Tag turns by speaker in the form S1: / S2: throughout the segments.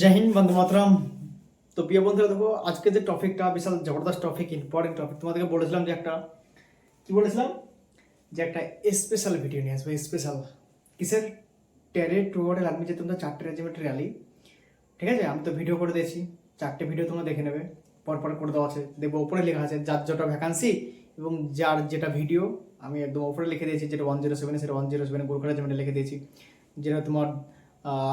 S1: জয় হিন্দ বন্দে মাতরম তো প্রিয় বন্ধুরা, দেখো, আজকে যে টপিকটা বিশাল জবরদস্ত টপিক ইম্পর্টেন্ট টপিক তোমাদেরকে বলেছিলাম যে একটা, কি বলেছিলাম? যে একটা স্পেশাল ভিডিও নিয়ে আসবে স্পেশাল কিসের? টেরে টুয়ার্ডের আর্মি যে তোমরা চারটে রেজিমেন্টের র্যালি ঠিক আছে? আমি তো ভিডিও করে দিয়েছি, চারটে ভিডিও তোমরা দেখে নেবে। পরপর করে দেওয়া আছে, দেখব ওপরে লেখা আছে, যার যেটা ভ্যাকান্সি এবং যার যেটা ভিডিও আমি একদম ওপরে লিখে দিয়েছি, যেটা ওয়ান জিরো সেভেন সেটা ওয়ান জিরো সেভেন গোরখা রেজিমেন্টে লিখে দিয়েছি। যেটা তোমার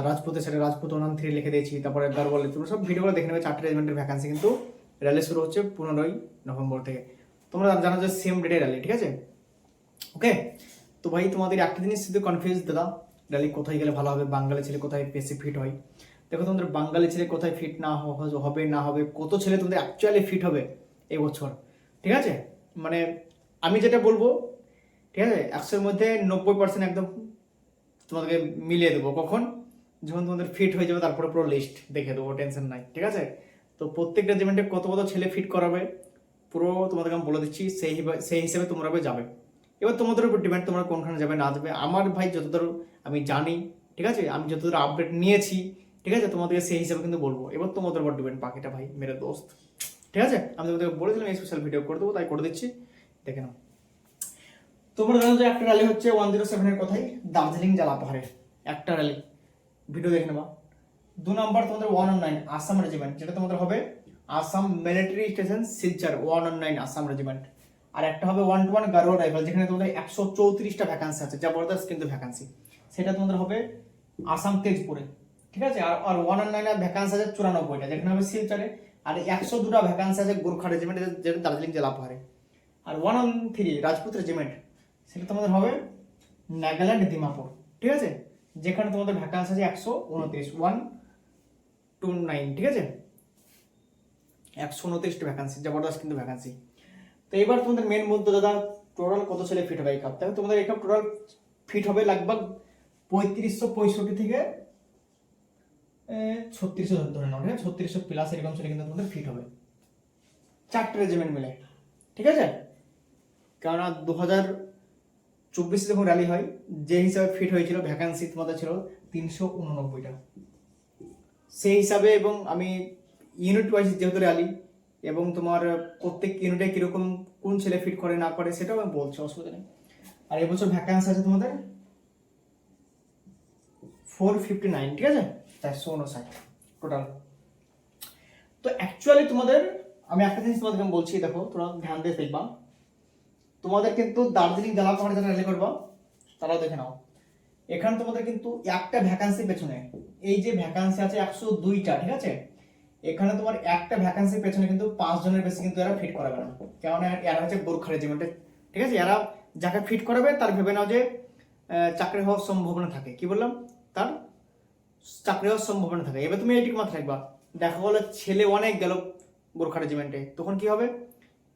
S1: রাজপুতের সেটা রাজপুত ওনান থ্রি লিখে দিয়েছি, তারপরে গারওয়ালে তোমরা সব ভিডিওগুলো দেখে নেবে, চারটে রেজিমেন্টের ভ্যাকান্সি কিন্তু র্যালি শুরু হচ্ছে পনেরোই নভেম্বর থেকে। তোমরা জানো যে সেম ডেটে র্যালি ঠিক আছে? ওকে তো ভাই, তোমাদের একটা জিনিস শুধু কনফিউজ দাদা র্যালি কোথায় গেলে ভালো হবে বাঙালি ছেলে কোথায় বেশি ফিট হয়? দেখো, তোমাদের বাঙালি ছেলে কোথায় ফিট না হবে না হবে, কত ছেলে তোমাদের অ্যাকচুয়ালি ফিট হবে এই বছর, ঠিক আছে? মানে আমি যেটা বলব, ঠিক আছে? একশোর মধ্যে নব্বই পার্সেন্ট একদম তোমাদেরকে মিলিয়ে দেবো, কখন? যখন তোমাদের ফিট হয়ে যাবে, তারপরে পুরো লিস্ট দেখে দেবো টেনশন নাই, ঠিক আছে? তো প্রত্যেক রেজিমেন্টে কত কত ছেলে ফিট করাবে, পুরো তোমাদেরকে আমি বলে দিচ্ছি, সেই সেই হিসেবে তোমরা যাবে। এবার তোমাদের উপর ডিপেন্ড তোমরা কোনখানে যাবে, না যাবে। আমার ভাই যতদূর আমি জানি, ঠিক আছে? আমি যতদূর আপডেট নিয়েছি, ঠিক আছে? তোমাদেরকে সেই হিসেবে কিন্তু বলব। এবার তোমাদের উপর ডিপেন্ড পাখিটা ভাই, মেরে দোস্ত। ঠিক আছে? আমি তোমাদেরকে বলেছিলাম এই স্পেশাল ভিডিও করে দেবো, তাই করে দিচ্ছি। দেখে নাও। তোমরা জানো যে একটা র্যালি হচ্ছে ওয়ান জিরো সেভেনের কথাই দার্জিলিং জেলা পাহাড়ে একটা র্যালি ভিডিও দেখে নেবা। দু নম্বর তোমাদের one on nine Assam regiment যেটা তোমাদের হবে Assam military station Silchar one on nine Assam regiment আর একটা হবে one two one Garhwal rifle যেখানে তোমাদের একশো চৌত্রিশটা ভ্যাকান্সি আছে, জবরদস্ত কিন্তু ভ্যাকান্সি সেটা তোমাদের হবে আসাম তেজপুরে, ঠিক আছে? আর আর ওয়ান অন নাইন ভ্যাকান্সি আছে চুরানব্বইটা, যেখানে হবে শিলচরে আর একশো দুটা ভ্যাকান্সি আছে গোর্খা রেজিমেন্ট যেটা দার্জিলিং জেলা পাহাড়ে। আর one on three Rajput regiment সেটা তোমাদের হবে নাগাল্যান্ড দিমাপুর ঠিক আছে? যেখানে তোমাদের ভ্যাকান্সি আছে একশো উনত্রিশ ওয়ান টু নাইন ঠিক আছে? একশো উনত্রিশটা ভ্যাকান্সি জবরদস্ত কিন্তু ভ্যাকান্সি তো এবার তোমাদের মেন মুদ্দা দাদা টোটাল কত ছেলে ফিট হবে এই কাপ তাহলে তোমাদের এই কাপ টোটাল ফিট হবে লাগভাগ পঁয়ত্রিশশো পঁয়ষট্টি থেকে ছত্রিশশো ধরে নাও ঠিক আছে? ছত্রিশশো প্লাস এরকম ছেলে কিন্তু তোমাদের ফিট হবে। চারটে রেজিমেন্ট মিলে ঠিক আছে? কেননা দু হাজার চব্বিশে যখন র্যালি হয়, যে হিসাবে ফিট হয়েছিল ভ্যাকান্সি তোমাদের ছিল তিনশো উননব্বইটা। সেই হিসাবে এবং আমি ইউনিট ওয়াইজ যেহেতু র্যালি এবং তোমার প্রত্যেক ইউনিটে কীরকম কোন ছেলে ফিট করে, না করে, সেটাও আমি বলছি, অসুবিধা নেই। আর এবছর ভ্যাকান্সি আছে তোমাদের ফোর ফিফটি নাইন ঠিক আছে? চারশো উনষাট টোটাল তো অ্যাকচুয়ালি তোমাদের, আমি একটা জিনিস তোমাদেরকে বলছি, দেখো, তোমরা ধ্যান দিয়ে দেখবা তোমাদের কিন্তু দার্জিলিং জেলা পাহাড়ে যারা রেলি করবা, তারাও দেখে নাও। এখানে তোমাদের কিন্তু একটা ভ্যাকান্সি পেছনে, এই যে ভ্যাকান্সি আছে একশো দুইটা, ঠিক আছে? এখানে তোমার একটা ভ্যাকান্সি পেছনে কিন্তু পাঁচ জনের বেশি কিন্তু এরা ফিট করাবে না। কেননা এরা হচ্ছে গোর্খা রেজিমেন্টের ঠিক আছে? এরা যাকে ফিট করাবে, তার ভেবে নাও যে চাকরি হওয়ার সম্ভাবনা থাকে। কি বললাম? তার চাকরি হওয়ার সম্ভাবনা থাকে। এবার তুমি এইটুকু মাথায় রাখবা। দেখা গেলো ছেলে অনেক গেল গোর্খা রেজিমেন্টে তখন কি হবে?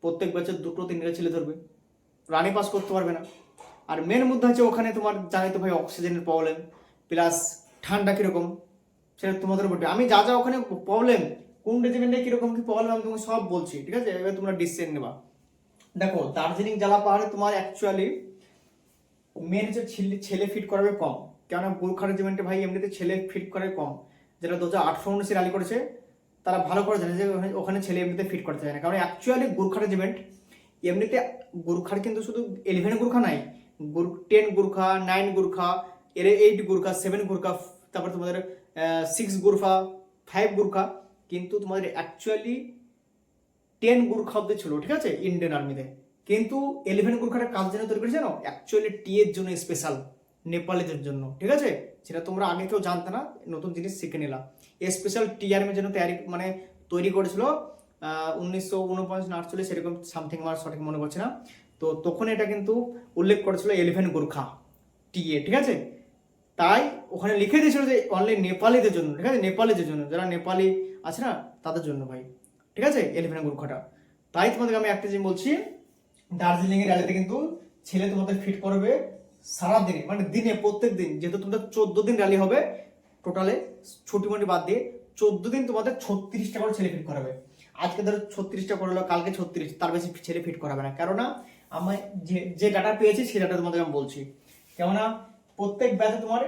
S1: প্রত্যেক বছর দুটো তিনটে ছেলে ধরবে। রানি পাস করতে পারবে না। আর মেন মুদ্রা হচ্ছে ওখানে তোমার জানি তো ভাই অক্সিজেনের প্রবলেম প্লাস ঠান্ডা কীরকম, সেটা তোমাদের উপর আমি যা যা ওখানে প্রবলেম কোন রেজিমেন্টে কীরকম কি প্রবলেম আমি তোমাকে সব বলছি, ঠিক আছে? এবার তোমরা ডিসিশন নেবা। দেখো, দার্জিলিং জেলা পাহাড়ে তোমার অ্যাকচুয়ালি মেন হচ্ছে ছেলে- ফিট করাবে কম। কেননা গোর্খা রেজিমেন্টে ভাই এমনিতে ছেলে ফিট করে কম। যেটা দু হাজার আঠারো উনিশে র্যালি করেছে, তারা ভালো করে জানে যে ওখানে ছেলে এমনিতে ফিট করতে চায় না। কারণ অ্যাকচুয়ালি গোর্খা রেজিমেন্ট এমনিতে গোর্খার কিন্তু শুধু ইলেভেন গোর্খা নাই। টেন গোর্খা নাইন গোর্খা, এর এইট গোর্খা সেভেন গোর্খা, তারপর তোমাদের সিক্স গোর্খা ফাইভ গোর্খা, কিন্তু তোমাদের অ্যাকচুয়ালি টেন গোর্খা অব্দি ছিল, ঠিক আছে? ইন্ডিয়ান আর্মিতে কিন্তু ইলেভেন গোর্খাটা কাজ জন্য তৈরি করেছে জানো? অ্যাকচুয়ালি টি এর জন্য স্পেশাল নেপালিদের জন্য, ঠিক আছে? সেটা তোমরা আগে কেউ জানতে না, নতুন জিনিস শিখে নিলাম স্পেশাল টি আর্মির জন্য তৈরি মানে তৈরি করেছিল উনিশশো উনপঞ্চাশ না আটচল্লিশ সেরকম সামথিং আমার সঠিক মনে পড়ছে না। তো তখন এটা কিন্তু উল্লেখ করেছিল ইলেভেন গোর্খা টি এ ঠিক আছে? তাই ওখানে লিখে দিয়েছিল যে অনলি নেপালিদের জন্য, ঠিক আছে? নেপালিদের জন্য, যারা নেপালি আছে না, তাদের জন্য ভাই, ঠিক আছে? এলিভেন গোর্খাটা। তাই তোমাদেরকে আমি একটা জিনিস বলছি দার্জিলিং এর র্যালিতে কিন্তু ছেলে তোমাদের ফিট করবে সারা দিনে মানে দিনে প্রত্যেক দিন যেহেতু তোমাদের চোদ্দ দিন র্যালি হবে টোটালে ছুটি মুটি বাদ দিয়ে চোদ্দ দিন তোমাদের ছত্রিশটা করে ছেলে ফিট করাবে। আজকে ধরো ছত্রিশটা করল কালকে ছত্রিশ, তার বেশি ছেলে ফিট করাবে না। কেননা আমি যে যে ডাটা পেয়েছি, সেই ডাটা তোমাদের আমি বলছি। কেননা, প্রত্যেক ব্যাচে তোমার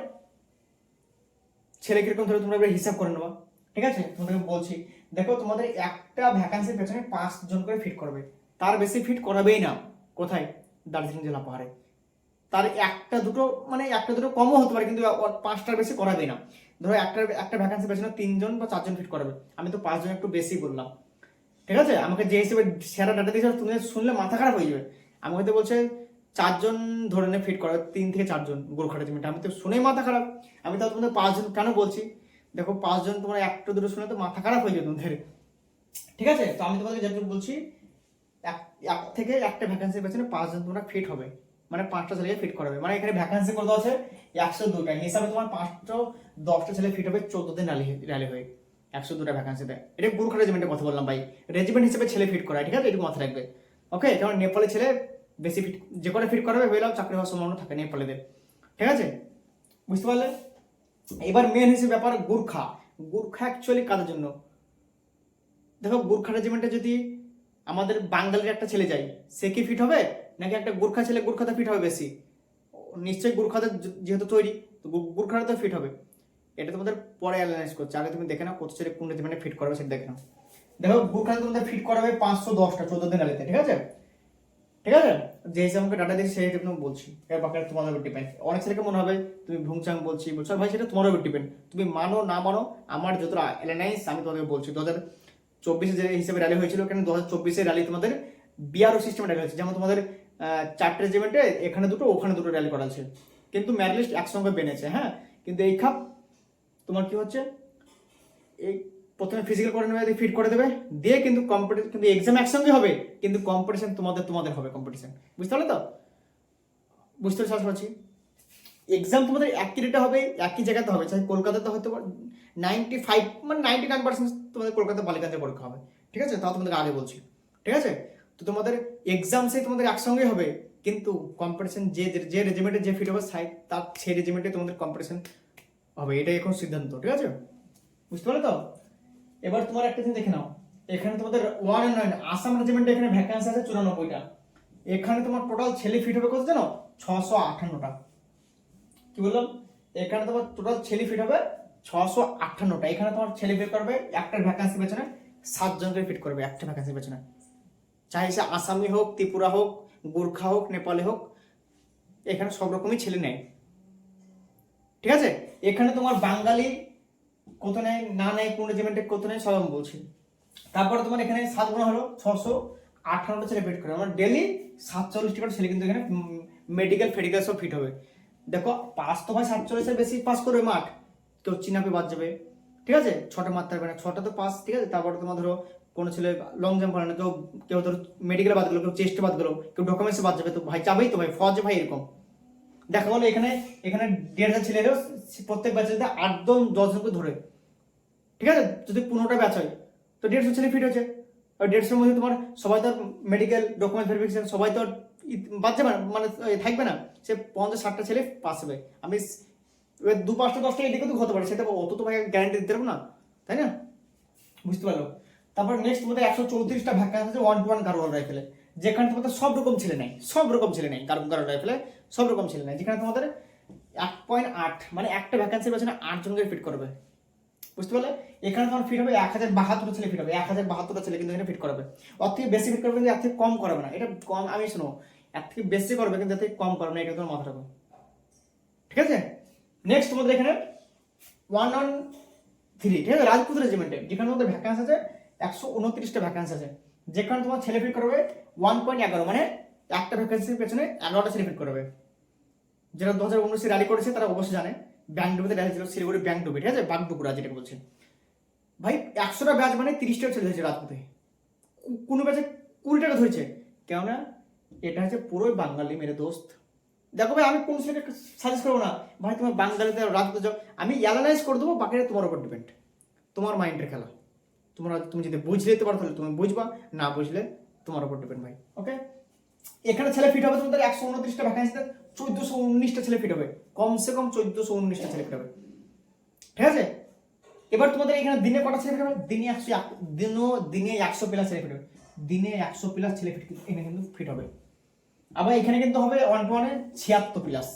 S1: ছেলে কীরকম ধরে তোমরা হিসাব করে নেবা। ঠিক আছে? তোমাদেরকে বলছি। দেখো, তোমাদের একটা ভ্যাকান্সির পেছনে পাঁচ জন করে ফিট করবে। তার বেশি ফিট করাবেই না। কোথায়? দার্জিলিং জেলা পাহাড়ে। তার একটা দুটো মানে একটা দুটো কমও হতে পারে, কিন্তু পাঁচটার বেশি করাবে না। ধরো একটা একটা ভ্যাকান্সি পেছনে তিনজন বা চারজন ফিট করাবে। আমি তো পাঁচজন একটু বেশি বললাম। ঠিক আছে? আমাকে যে হিসেবে সেরা ডাটা দিয়েছে তুমি শুনলে মাথা খারাপ হয়ে যাবে। আমাকে তো বলছে চারজন ধরে নে ফিট করাবে তিন থেকে চারজন গোর্খা রেজিমেন্ট আমি তো শুনেই মাথা খারাপ। আমি তো তোমাদের পাঁচজন কেন বলছি? দেখো, পাঁচজন তোমরা একটা দুটো শুনে তো মাথা খারাপ হয়ে যাবে তোমাদের। ঠিক আছে? তো আমি তোমাদের যেটুকু বলছি, এক এক থেকে একটা ভ্যাকান্সির পেছনে পাঁচজন তোমরা ফিট হবে। মানে পাঁচটা ছেলেকে ফিট করাবে। মানে এখানে ভ্যাকান্সি কত আছে? একশো দুটা হিসাবে তোমার পাঁচটা দশটা ছেলে ফিট হবে চোদ্দ দিন র্যালি র্যালি হয়ে। একশো দুটা ভ্যাকান্সি দেয়। এটা গুরুখা রেজিমেন্টের কথা বললাম ভাই। রেজিমেন্ট হিসেবে ছেলে ফিট করায়, ঠিক আছে? এটুকু মাথায় রাখবে। ওকে কারণ নেপালে ছেলে বেশি ফিট যে কটা ফিট করাবে হইলেও চাকরি হওয়ার সম্ভাবনা থাকে নেপালিদের ঠিক আছে? বুঝতে পারলে? এবার মেন হিসেবে ব্যাপার গুর্খা। গুর্খা অ্যাকচুয়ালি কাদের জন্য? দেখো, গুর্খা রেজিমেন্টে যদি আমাদের বাঙালির একটা ছেলে যায়, সে কি ফিট হবে? নাকি একটা গুর্খা ছেলে গুর্খাতে ফিট হবে বেশি? নিশ্চয়ই গুর্খাতে যেহেতু তৈরি, তো গু- তো ফিট হবে। এটা তোমাদের পরে অ্যানালাইজ করছে। আগে তুমি দেখে নাও কত ছেলে কোন রেজিমেন্টে ফিট করবে সেটা দেখে নাও। দেখো গুর্খাতে তোমাদের ফিট করাবে পাঁচশো দশটা, চোদ্দ দিন আলিতে, ঠিক আছে? ঠিক আছে? যে হিসাবে আমাকে ডাটা দিয়েছি, সেই হিসেবে তোমাকে বলছি। এর বাকি তোমাদের উপর ডিপেন্ড অনেক ছেলেকে মনে হবে, তুমি ভুংচাং বলছি, বলছো, ভাই, সেটা তোমার উপর ডিপেন্ড তুমি মানো, না মানো, আমার যতটা অ্যালাইন্স আমি তোমাদের বলছি। দু হাজার চব্বিশে যে হিসেবে র্যালি হয়েছিল, কেন দু হাজার চব্বিশে র্যালি তোমাদের বিআরও সিস্টেমে র্যালি হয়েছে। যেমন তোমাদের চারটে রেজিমেন্টে এখানে দুটো, ওখানে দুটো র্যালি করা আছে কিন্তু ম্যারিলিস্ট একসঙ্গে বেনেছে হ্যাঁ? কিন্তু এই খাপ তোমার কি হচ্ছে? এই প্রথমে ফিজিক্যাল করে নেবে ফিট করে দেবে, দিয়ে কিন্তু কম্পিটিশন কিন্তু এক্সাম একসঙ্গে হবে, কিন্তু কম্পিটিশন তোমাদের তোমাদের হবে কম্পিটিশন বুঝতে পারলে তো? বুঝতে পারছি পারছি এক্সাম তোমাদের একই ডেটে হবে, একই জায়গাতে হবে। চাই কলকাতাতে হয়তো নাইনটি ফাইভ মানে নাইনটি নাইন পার্সেন্ট তোমাদের কলকাতা বালিগঞ্জে পরীক্ষা হবে। ঠিক আছে? তাও তোমাদের আগে বলছি। ঠিক আছে? তো তোমাদের এক্সাম সেই তোমাদের একসঙ্গেই হবে, কিন্তু কম্পিটিশন যে যে রেজিমেন্টে যে ফিট হবে সাইড তার, সেই রেজিমেন্টে তোমাদের কম্পিটিশন হবে, এটাই এখন সিদ্ধান্ত, ঠিক আছে? বুঝতে পারলে তো? এবার তোমার একটা জিনিস দেখে নাও। এখানে তোমাদের ওয়ান অ্যান্ড নাইন আসাম রেজিমেন্টে এখানে ভ্যাকান্সি আছে চুরানব্বইটা। এখানে তোমার টোটাল ছেলে ফিট হবে কত জানো? ছশো আটান্নটা। কি বললাম? এখানে তোমার টোটাল ছেলে ফিট হবে ছশো আটান্নটা। এখানে তোমার ছেলে ফিট করবে, একটা ভ্যাকান্সি পেছনে সাতজনকে ফিট করবে, একটা ভ্যাকান্সি পেছনে। চাই সে আসামি হোক, ত্রিপুরা হোক, গোর্খা হোক, নেপালে হোক, এখানে সব রকমই ছেলে নেয়। ঠিক আছে? এখানে তোমার বাঙালি কত নেয়, না নেয়, কোন রেজিমেন্টে কত নেয়, সব আমি বলছি। তারপরে তোমার এখানে সাত গুণ হলো ছশো আঠারোটা ছেলে ফিট করে। আমার ডেলি সাতচল্লিশটি করে ছেলে কিন্তু এখানে মেডিকেল ফেডিকেল সব ফিট হবে। দেখো পাস তো ভাই সাতচল্লিশের বেশি পাস করবে মাঠ। কেউ চিনাপে বাদ যাবে। ঠিক আছে? ছটা মারতে পারবে না। ছটা তো পাস ঠিক আছে? তারপরে তোমার ধরো, কোনো ছেলে লং জাম্প করে না কেউ কেউ ধরো মেডিকেল বাদ গেলো, কেউ চেস্টে বাদ গেলো, কেউ ডকুমেন্টসে বাদ যাবে, তো ভাই যাবেই তো ভাই ফজ ভাই এরকম। দেখা গেলো এখানে এখানে দেড় হাজার ছেলেরও প্রত্যেক ব্যাচে যদি আটজন দশজনকে ধরে, ঠিক আছে? যদি পনেরোটা ব্যাচ হয়, তো দেড়শো ছেলে ফিট হচ্ছে আর দেড়শোর মধ্যে তোমার সবাই তো মেডিকেল ডকুমেন্ট ভেরিফিকেশন সবাই তো বাদ যাবে না মানে থাকবে না। সে পঞ্চাশ, ষাটটা ছেলে পাস হবে। আমি এবার দু পাঁচটা, দশটা এদিকে তো হতে পারে, সেটা অত তোমাকে গ্যারান্টি দিতে পারব না, তাই না? বুঝতে পারল? তারপর নেক্সট তোমাদের একশো চৌত্রিশটা ভ্যাকান্সি আছে ওয়ান টু ওয়ান গারোয়াল রাইফেলে যেখানে তোমাদের সব রকম ছেলে নেই, সব রকম ছেলে নেই গারো গারো রাইফেলে সব রকম ছেলে নেই যেখানে তোমাদের এক পয়েন্ট আট মানে একটা ভ্যাকান্সির পেছনে আটজনকে ফিট করবে। বুঝতে পারলে? এখানে তোমার ফিট হবে এক হাজার বাহাত্তর ছেলে ফিট হবে। এক হাজার বাহাত্তরটা ছেলে কিন্তু এখানে ফিট করবে। ওর থেকে বেশি ফিট করবে কিন্তু এর থেকে কম করবে না। এটা কম, আমি শোনো, এর থেকে বেশি করবে কিন্তু এর থেকে কম করবে না, এটা তোমার মাথা রাখো। ঠিক আছে? নেক্সট তোমাদের এখানে ওয়ান অন থ্রি ঠিক আছে? রাজপুত রেজিমেন্টে যেখানে তোমাদের ভ্যাকান্সি আছে, একশো উনত্রিশটা ভ্যাকান্সি আছে। যেখানে তোমার ছেলে ফিট করবে ওয়ান পয়েন্ট এগারো মানে একটা ভ্যাকান্সির পেছনে এগারোটা ছেলে ফিট করবে। যারা দু হাজার উনিশে র্যালি করেছে, তারা অবশ্যই জানে। ব্যাংডুবিতে র্যালি ছিল শিলিগুড়ি ব্যাংডুবি ঠিক আছে? বাগডুকুরা যেটা বলছে। ভাই, একশোটা ব্যাচ মানে তিরিশটা ছেলে হয়েছে রাজপুতে কো- কোনো ব্যাচে কুড়ি টাকা ধরেছে। কেননা, এটা হচ্ছে পুরোই বাঙালি মেরে দোস্ত। দেখো ভাই, আমি কোন ছেলেকে সাজেস্ট করব না। ভাই, তোমার বাঙালিতে রাজপুতে যাও। আমি অ্যানালাইজ করে দেবো, বাকিটা তোমার উপর ডিপেন্ড তোমার মাইন্ডের খেলা। তোমরা, তুমি যদি বুঝে যেতে পারো, তাহলে তুমি বুঝবা। না বুঝলে তোমার উপর ডিপেন্ড ভাই ওকে এখানে ছেলে ফিট হবে তোমাদের একশো উনত্রিশটা ভ্যাকান্সিতে চোদ্দশো উনিশটা ছেলে ফিট হবে। কমসে কম চোদ্দশো উনিশটা ছেলে ফিট হবে। ঠিক আছে? এবার তোমাদের এখানে দিনে কটা ছেলে ফিট হবে? দিনে একশো দিনও দিনে একশো প্লাস ছেলে ফিট হবে। দিনে একশো প্লাস ছেলে ফিট এখানে কিন্তু ফিট হবে। আবার এখানে কিন্তু হবে ওয়ান টু ওয়ানে ছিয়াত্তর প্লাস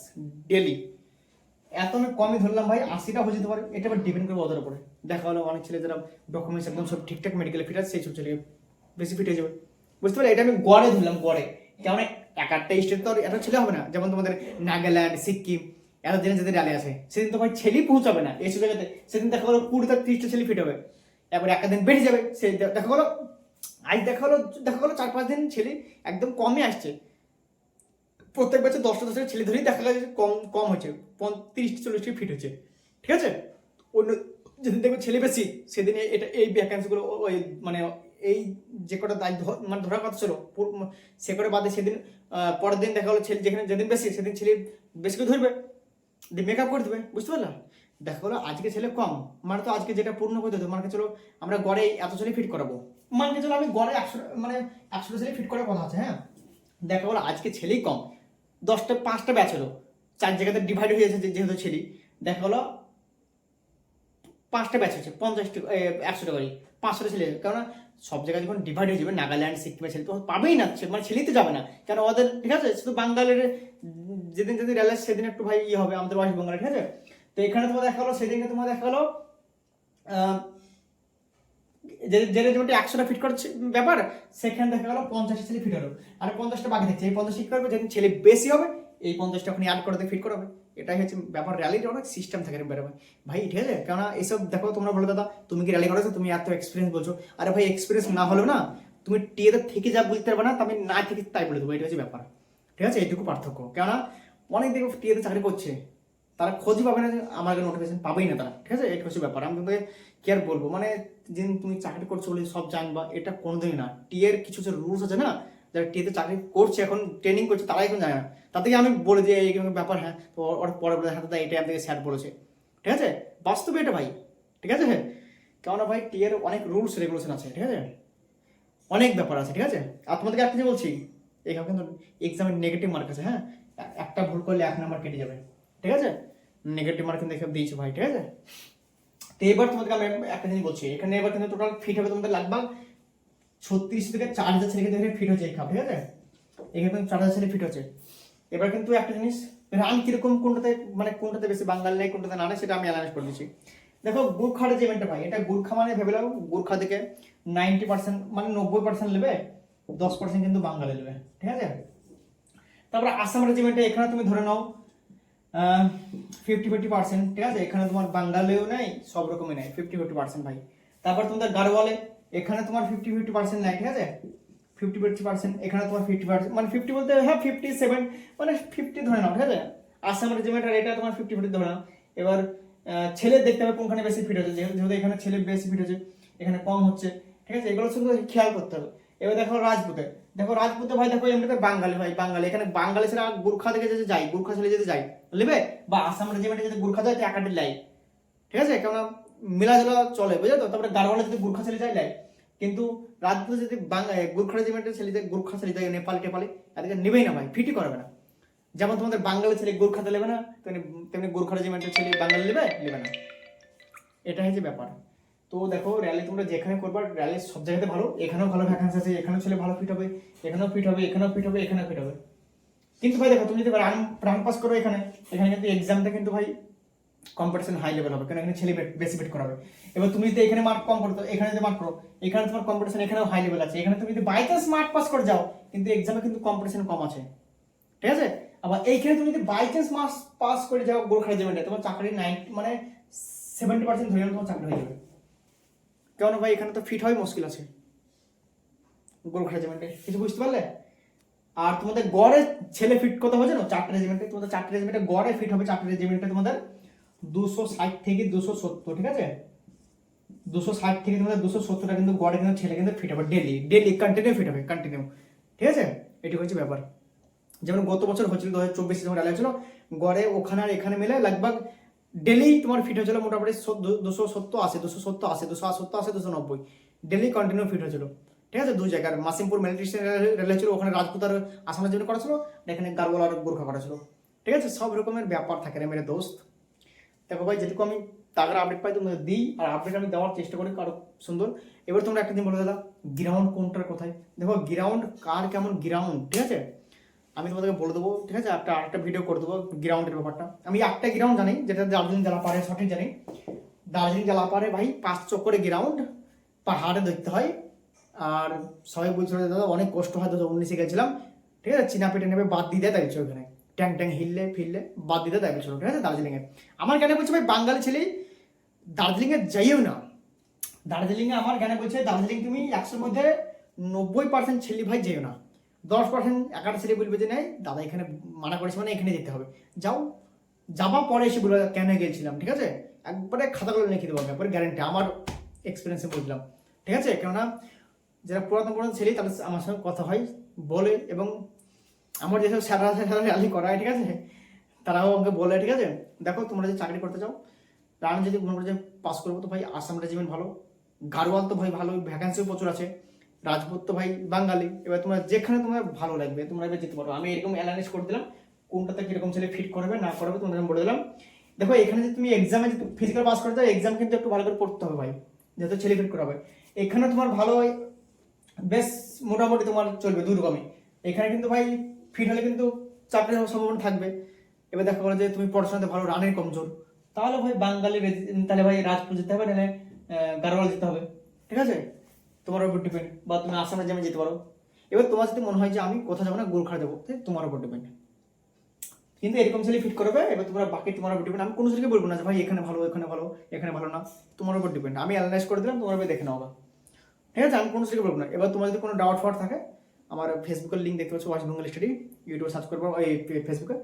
S1: ডেলি এত আমি কমই ধরলাম ভাই, আশিটা হয়ে যেতে পারে। এটা আবার ডিপেন্ড করবে ওদের উপরে। দেখা হলো অনেক ছেলে যারা ডকুমেন্টস একদম সব ঠিকঠাক মেডিকেলে ফিট আছে, সেই সব ছেলে বেশি ফিট হয়ে যাবে। বুঝতে পারলে? এটা আমি গড়ে ধরলাম, গড়ে। কেমন এক একটা স্টেট তো এত ছেলে হবে না, যেমন তোমাদের নাগাল্যান্ড, সিকিম, এত দিনে যাদের র্যালি আছে, সেদিন তো ছেলেই পৌঁছাবে না এইসব জায়গাতে সেদিন দেখা গেলো কুড়িটা ত্রিশটা ছেলে ফিট হবে। এবার একটা দিন বেড়ে যাবে, সেই দেখা গেলো, আজ দেখা গেলো দেখা গেলো চার পাঁচ দিন ছেলে একদম কমই আসছে। প্রত্যেক বছর দশটা দশটা ছেলে ধরেই দেখা গেছে কম কম হচ্ছে তিরিশটি, চল্লিশটি ফিট হচ্ছে। ঠিক আছে? অন্য যেদিন দেখবে ছেলে বেশি, সেদিন এটা এই ভ্যাকান্সিগুলো ওই মানে এই যে কটা দায়িত্ব মানে ধরার কথা ছিল সে করে বাদে সেদিন পরের দিন দেখা হলো ছেলে, যেখানে যেদিন বেশি, সেদিন ছেলে বেশি করে ধরবে, দিয়ে মেকআপ করে দেবে, বুঝতে পারলাম? দেখা হলো আজকে ছেলে কম মানে তো আজকে যেটা পূর্ণ করতে হতো মানে চলো আমরা গড়ে এত ছেলে ফিট করাবো। মানে চলো আমি গড়ে একশো মানে একশোটা ছেলে ফিট করার কথা আছে হ্যাঁ? দেখা হলো আজকে ছেলেই কম, দশটা, পাঁচটা ব্যাচ হলো, চার জায়গাতে ডিভাইড হয়ে গেছে যেহেতু ছেলে দেখা হলো পাঁচটা ব্যাচ হচ্ছে পঞ্চাশটি একশো টাকারই পাঁচশোটা ছেলে কারণ সব জায়গায় যখন ডিভাইড হয়ে যাবে নাগাল্যান্ড সিকিমের ছেলে তো পাবেই না মানে ছেলেই তো যাবে না। কেন ওদের ঠিক আছে? শুধু বাঙালির যেদিন যেদিন রেলে সেদিন একটু ভাই ইয়ে হবে আমাদের ওয়েস্ট বেঙ্গলে ঠিক আছে? তো এখানে তোমার দেখা গেলো সেদিনকে তোমার দেখা গেলো আহ, যে যে রেজিমেন্টে একশোটা ফিট করছে ব্যাপার সেখানে দেখা গেলো পঞ্চাশটা ছেলে ফিট হলো। আর পঞ্চাশটা বাকি থাকছে। এই পঞ্চাশ ঠিক করবে যেদিন ছেলে বেশি হবে এই পঞ্চাশটা আপনি অ্যাড করে ফিট করাবে। এটাই হচ্ছে ব্যাপার র্যালির অনেক সিস্টেম থাকে বেরোবে ভাই, ঠিক আছে? কেননা এইসব দেখো তোমরা বলো দাদা, তুমি কি র্যালি করেছ? তুমি এত এক্সপিরিয়েন্স বলছো। আরে ভাই এক্সপিরিয়েন্স না হলেও না, তুমি টিএতে থেকে যা বুঝতে পারবে না, তো আমি না থেকে তাই বলে দেবো। এটা হচ্ছে ব্যাপার। ঠিক আছে? এইটুকু পার্থক্য। কেননা অনেক দেখো টিএতে চাকরি করছে, তারা খোঁজই পাবে না যে আমার নোটিফিকেশন পাবেই না তারা। ঠিক আছে? এটা হচ্ছে ব্যাপার। আমি তোমাকে কি আর বলব? মানে যেদিন তুমি চাকরি করছ বলে সব জানবা, এটা কোনোদিনই না। টিএর কিছু যে রুলস আছে না যারা টিএতে চাকরি করছে, এখন ট্রেনিং করছে, তারাই এখন জানে না। তাতে আমি বলে যে এই ব্যাপার হ্যাঁ তো ওর পরে বলে হ্যাঁ দাদা এটা থেকে স্যার বলেছে। ঠিক আছে? বাস্তবে এটা ভাই, ঠিক আছে? কেননা ভাই টিএর অনেক রুলস রেগুলেশন আছে, ঠিক আছে? অনেক ব্যাপার আছে, ঠিক আছে? আর তোমাদেরকে একটা যে বলছি? এখানে কিন্তু এক্সামের নেগেটিভ মার্ক আছে হ্যাঁ? একটা ভুল করলে এক নাম্বার কেটে যাবে, ঠিক আছে? নেগেটিভ মার্ক কিন্তু এখানে দিয়েছে ভাই, ঠিক আছে? তো এবার তোমাদেরকে আমি একটা জিনিস বলছি, এখানে এবার কিন্তু টোটাল ফিট হবে তোমাদের লাগবে ছত্রিশ থেকে চার হাজার ছেলে কিন্তু ফিট হচ্ছে এই খাপ ঠিক আছে? এখানে কিন্তু চার হাজার ছেলে ফিট হচ্ছে এবার কিন্তু একটা জিনিস রান কীরকম, কোনটাতে মানে কোনটাতে বেশি বাঙ্গাল নেই, কোনটাতে না নেই, সেটা আমি অ্যানালাইজ করে দিচ্ছি। দেখো, গুর্খা রেজিমেন্টটা পাই এটা গুর্খা মানে ভেবে নাও গুর্খা থেকে নাইনটি পার্সেন্ট মানে নব্বই পার্সেন্ট নেবে, দশ পার্সেন্ট কিন্তু বাঙালি নেবে, ঠিক আছে? তারপরে আসাম রেজিমেন্টে এখানে তুমি ধরে নাও ফিফটি ফিফটি পার্সেন্ট ঠিক আছে? এখানে তোমার বাঙালিও নেই, সব রকমই নেই ফিফটি ফিফটি পার্সেন্ট ভাই। তারপর তোমাদের গাড়ওয়ালে এখানে তোমার ফিফটি ফিফটি পার্সেন্ট নেয় ঠিক আছে? ফিফটি ফিফটি পার্সেন্ট এখানে তোমার ফিফটি পার্সেন্ট মানে ফিফটি বলতে হ্যাঁ ফিফটি সেভেন মানে ফিফটি ধরে নাও, ঠিক আছে? আসাম রেজিমেন্টের এটা তোমার ফিফটি ফিফটি ধরে নাও। এবার ছেলে দেখতে হবে কোনখানে বেশি ফিট হচ্ছে যেহেতু এখানে ছেলে বেশি ফিট হচ্ছে এখানে কম হচ্ছে, ঠিক আছে? এগুলো শুধু খেয়াল করতে হবে। এবার দেখো রাজপুতে দেখো রাজপুতে ভাই, দেখো এমনিতে বাঙালি ভাই, বাঙালি। এখানে বাঙালি ছাড়া গুর্খা থেকে যদি যাই গুর্খা ছেলে যেতে যাই নেবে বা আসাম রেজিমেন্টে যদি গুর্খা যায়, তো একাডি লাই। ঠিক আছে? কেননা মিলাজলা চলে, বুঝলে তো? তারপরে গারওয়ালে যদি গুর্খা ছেলে যায়, লাই। কিন্তু রাজপুতে যদি বাংলা গুর্খা রেজিমেন্টের ছেলে যায় গুর্খা ছেলে যায় নেপালি টেপালি, তাদেরকে নেবেই না ভাই, ফিটই করবে না। যেমন তোমাদের বাঙালি ছেলে গুর্খাতে নেবে না, তেমনি তেমনি গুর্খা রেজিমেন্টের ছেলে বাঙালি নেবে নেবে না। এটা হচ্ছে ব্যাপার। তো দেখো র্যালি তোমরা যেখানে করবা র্যালি সব জায়গাতে ভালো, এখানেও ভালো ভ্যাকান্সি আছে, এখানেও ছেলে ভালো ফিট হবে, এখানেও ফিট হবে, এখানেও ফিট হবে, এখানেও ফিট হবে। কিন্তু ভাই দেখো, তুমি যদি রান রান পাস করো এখানে এখানে কিন্তু এক্সামটা কিন্তু ভাই কম্পিটিশন হাই লেভেল হবে কারণ এখানে ছেলে বেশি ফিট করাবে? এবার তুমি যদি এখানে মার্ক কম করতো, এখানে যদি মার্ক করো, এখানে তোমার কম্পিটিশন এখানেও হাই লেভেল আছে। এখানে তুমি যদি বাই চান্স মার্ক পাস করে যাও, কিন্তু এক্সামে কিন্তু কম্পিটিশন কম আছে। ঠিক আছে? আবার এইখানে তুমি যদি বাই চান্স মার্কস পাস করে যাও গোর্খা রেজিমেন্টে তোমার চাকরি নাইনটি মানে সেভেন্টি পার্সেন্ট ধরে তোমার চাকরি হয়ে যাবে। কেন ভাই? এখানে তো ফিট হয় মুশকিল আছে। গোর্খা রেজিমেন্টে কিছু বুঝতে পারলে? আর তোমাদের গড়ে ছেলে ফিট কত হয়েছে না চারটে রেজিমেন্টে তোমাদের চারটে রেজিমেন্টে গড়ে ফিট হবে, চারটে রেজিমেন্টে তোমাদের দুশো ষাট থেকে দুশো সত্তর, ঠিক আছে? দুশো ষাট থেকে তোমাদের দুশো সত্তরটা কিন্তু গড়ে কিন্তু ছেলে কিন্তু ফিট হবে ডেলি ডেলি কন্টিনিউ ফিট হবে কন্টিনিউ ঠিক আছে? এটি হচ্ছে ব্যাপার। যেমন গত বছর হচ্ছিল দু হাজার চব্বিশে যখন হচ্ছিল গড়ে ওখানে আর এখানে মিলে লগভগ ডেলি তোমার ফিট হয়েছিল মোটামুটি দুশো সত্তর আসে দুশো সত্তর আসে দুশো সত্তর আসে দুশো নব্বই। ডেলি কন্টিনিউ ফিট হয়েছিল, ঠিক আছে? দুই জায়গার মাসিমপুর মিলিটারি রেলে ছিল ওখানে রাজপুত আর আসামের জন্য করা ছিল এখানে গারওয়াল আর গোর্খা করা ছিল, ঠিক আছে? সব রকমের ব্যাপার থাকে রে মেরে দোস্ত। দেখো ভাই, যেটুকু আমি তাগড়া আপডেট পাই, তোমাদের দিই, আর আপডেট আমি দেওয়ার চেষ্টা করি, কারও সুন্দর। এবার তোমরা একটা দিন বলে দাদা গ্রাউন্ড কোনটার কোথায়? দেখো গ্রাউন্ড কার কেমন গ্রাউন্ড ঠিক আছে? আমি তোমাদেরকে বলে দেবো, ঠিক আছে? একটা, আরেকটা ভিডিও করে দেবো গ্রাউন্ডের ব্যাপারটা। আমি একটা গ্রাউন্ড জানি, যেটা দার্জিলিং জেলা পাহাড়ে সঠিক জানি। দার্জিলিং জেলা পাহাড়ে ভাই, পাঁচ চক্করে গ্রাউন্ড পাহাড়ে দেখতে হয়। আর সবাই বলছিল দাদা, অনেক কষ্ট হয় দাদা উনিশে গেছিলাম। ঠিক আছে? চীনা পেটে নেবে, বাদ দিয়ে দেয় তাই ওখানে। ট্যাং ট্যাং হিললে ফিরলে বাদ দিতে দেয় বলছিল, ঠিক আছে? দার্জিলিংয়ে। আমার জ্ঞানে বলছে, ভাই, বাঙালি ছেলে, দার্জিলিংয়ে যাইও না। দার্জিলিংয়ে আমার জ্ঞানে বলছে, দার্জিলিং তুমি একশোর মধ্যে নব্বই পার্সেন্ট ছেলে ভাই যেও না। দশ পার্সেন্ট একাটা ছেলে বলবে যে, নেই, দাদা এখানে মানা করেছে মানে এখানে যেতে হবে। যাও, যাবার পরে এসে বলে, কেন গেছিলাম? ঠিক আছে? একবারে খাতাগুলো লিখে দেবো একবারে গ্যারেন্টি আমার এক্সপিরিয়েন্সে বললাম। ঠিক আছে? কেননা, যারা পুরাতন পুরাতন ছেলে, তাদের আমার সঙ্গে কথা হয়, বলে এবং আমার যেসব স্যাররা র্যালি করায় ঠিক আছে? তারাও আমাকে বলে, ঠিক আছে? দেখো, তোমরা যে চাকরি করতে চাও, আমি যদি মনে করো যে পাস করব, তো ভাই আসাম রেজিমেন্ট ভালো। গারোয়াল তো ভাই ভালো ভ্যাকান্সিও প্রচুর আছে। রাজপুত তো ভাই বাঙালি। এবার তোমরা যেখানে তোমার ভালো লাগবে, তোমরা এবার যেতে পারো। আমি এরকম অ্যানালাইজ করে দিলাম, কোনটাতে কীরকম ছেলে ফিট করবে, না করবে, তোমাদের বলে দিলাম। দেখো, এখানে যে তুমি এক্সামে ফিজিক্যাল পাস করতে চাও এক্সাম কিন্তু একটু ভালো করে পড়তে হবে ভাই, যেহেতু ছেলে ফিট করা করাবে। এখানে তোমার ভালো বেশ মোটামুটি তোমার চলবে দুর্গমে। এখানে কিন্তু ভাই ফিট হলে কিন্তু চাকরি চাকরির সম্ভাবনা থাকবে। এবার দেখা বলো যে তুমি পড়াশোনাতে ভালো রানের কমজোর। তাহলে ভাই বাঙালি তাহলে ভাই রাজপুর যেতে হবে, নাহলে গারোয়াল যেতে হবে। ঠিক আছে? তোমার উপর ডিপেন্ড বা তুমি আসামে যেমন যেতে পারো। এবার তোমার যদি মনে হয় যে আমি কোথাও যাব না গোলখাড়া যাব তোমার উপর ডিপেন্ড কিন্তু এরকম ছেলে ফিট করবে, এবার তোমরা বাকি তোমার উপর ডিপেন্ড আমি কোনো ছেলেকে বলব না যে, ভাই, এখানে ভালো এখানে ভালো এখানে ভালো না। তোমার উপর ডিপেন্ড আমি অ্যানালাইজ করে দিলাম, তোমার উপর দেখে নেওয়া ঠিক আছে? আমি কোনো ছেলেকে বলব না। এবার তোমার যদি কোনো ডাউট ফাউট থাকে আমার ফেসবুকের লিঙ্ক দেখতে পাচ্ছ ওয়াচ বেঙ্গল স্টাডি ইউটিউবে সার্চ করব, এই ফেসবুকে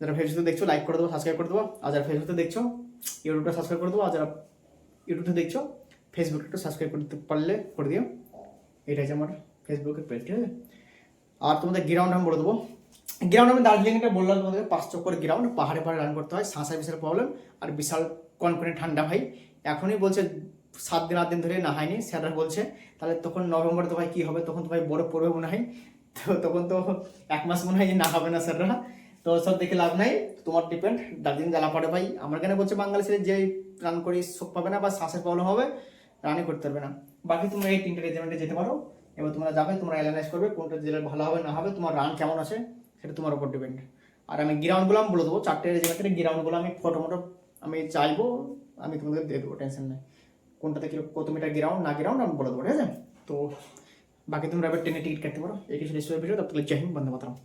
S1: যারা ফেসবুকে দেখছ লাইক করে দেবো সাবস্ক্রাইব করে দেবো। আর যারা ফেসবুকে দেখছ ইউটিউবটা সাবস্ক্রাইব করে দেবো। আর যারা ইউটিউবটা দেখছ ফেসবুকে একটু সাবস্ক্রাইব করতে পারলে করে দিও। এটাই হচ্ছে আমার ফেসবুকের পেজ ঠিক আছে? আর তোমাদের গ্রাউন্ড আমি বলে দেবো। গ্রাউন্ড আমি দার্জিলিংটা বললাম তোমাদের পাঁচ চক্কর গ্রাউন্ড পাহাড়ে পাহাড়ে রান করতে হয় শ্বাসের বিশাল প্রবলেম আর বিশাল কনকনে ঠান্ডা ভাই। এখনই বলছে সাত দিন, আট দিন ধরে না হয়নি। স্যাররা বলছে, তাহলে তখন নভেম্বরে তো ভাই কী হবে? তখন তো ভাই বরফ পড়বে মনে হয়। তো তখন তো এক মাস মনে হয় না হবে না স্যাররা। তো সব দেখে লাভ নাই। তোমার ডিপেন্ড দার্জিলিং জ্বালা পড়ে ভাই। আমার কেন বলছে বাঙালি ছেলে যে রান করি, শোক পাবে না বা শ্বাসের প্রবলেম হবে, রানই করতে পারবে না। বাকি তোমরা এই তিনটে রেজিমেন্টে যেতে পারো। এবার তোমরা যাবে, তোমরা অ্যানালাইজ করবে কোনটা জেলার ভালো হবে, না হবে, তোমার রান কেমন আছে, সেটা তোমার উপর ডিপেন্ড আর আমি গ্রাউন্ডগুলো আমি বলে দেবো। চারটে রেজিমেন্টের গ্রাউন্ডগুলো আমি ফটো মোটো আমি চাইব, আমি তোমাদের দিয়ে দেবো টেনশন নেই। কোনটাতে কি কত মিটার গ্রাউন্ড না গ্রাউন্ড আমি বলে দেবো, ঠিক আছে? তো বাকি তোমরা এবার ট্রেনে টিকিট কাটতে পারো। এই কিছু ভিডিও তবে জয় হিন্দ বন্ধ মাতরম।